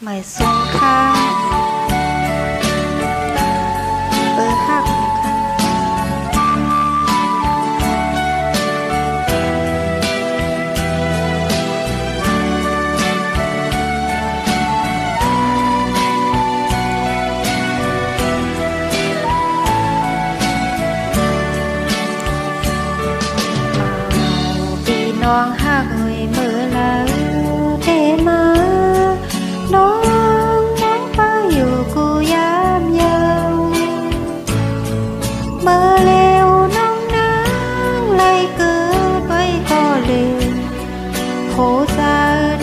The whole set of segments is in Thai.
mày xuống kha, ơ hắc. Non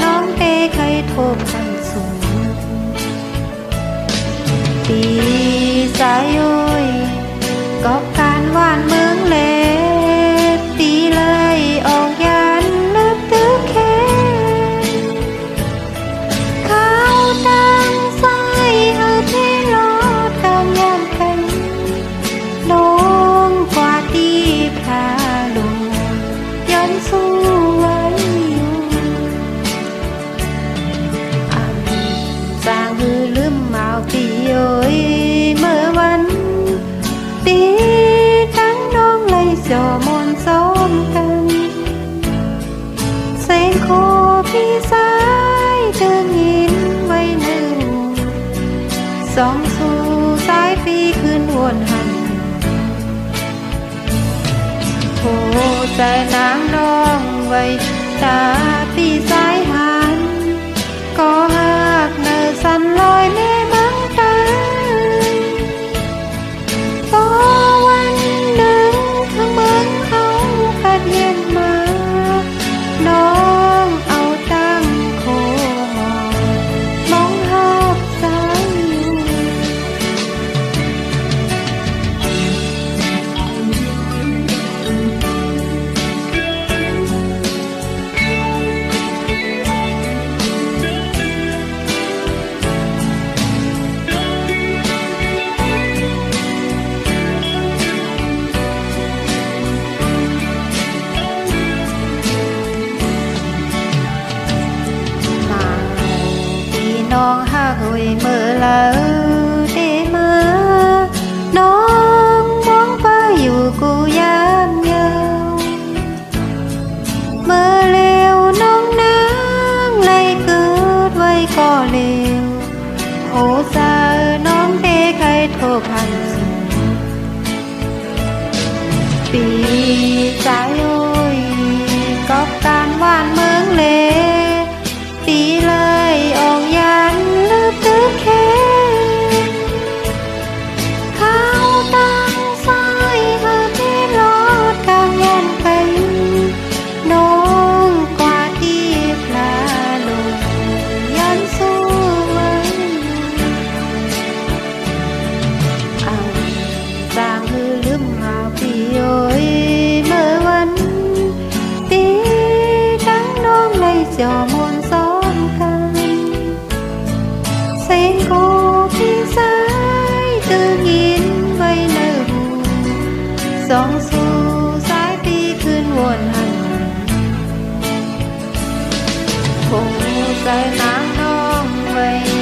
น้องเตเคยโทบทันสูงปีสายยก็การวานเมืองเล ที่สายเชิงหินไว้หนึ่งสองสู่สายปีขึ้นวนหันโหใจนางน้องไว้ตาปีส น้องหักไว้เมื่อลอได้มาน้องมองไปอยู่กูยามเยาเมื่อเร็วน้องนางเลยเกิดไว้ก็เร็วโอ้สาน้องเด็กใครโทษพันปีใจ một thế tự nhiên vây nở buồn sóng xu giải đi cơn buồn hằn cùng dài nắng non vây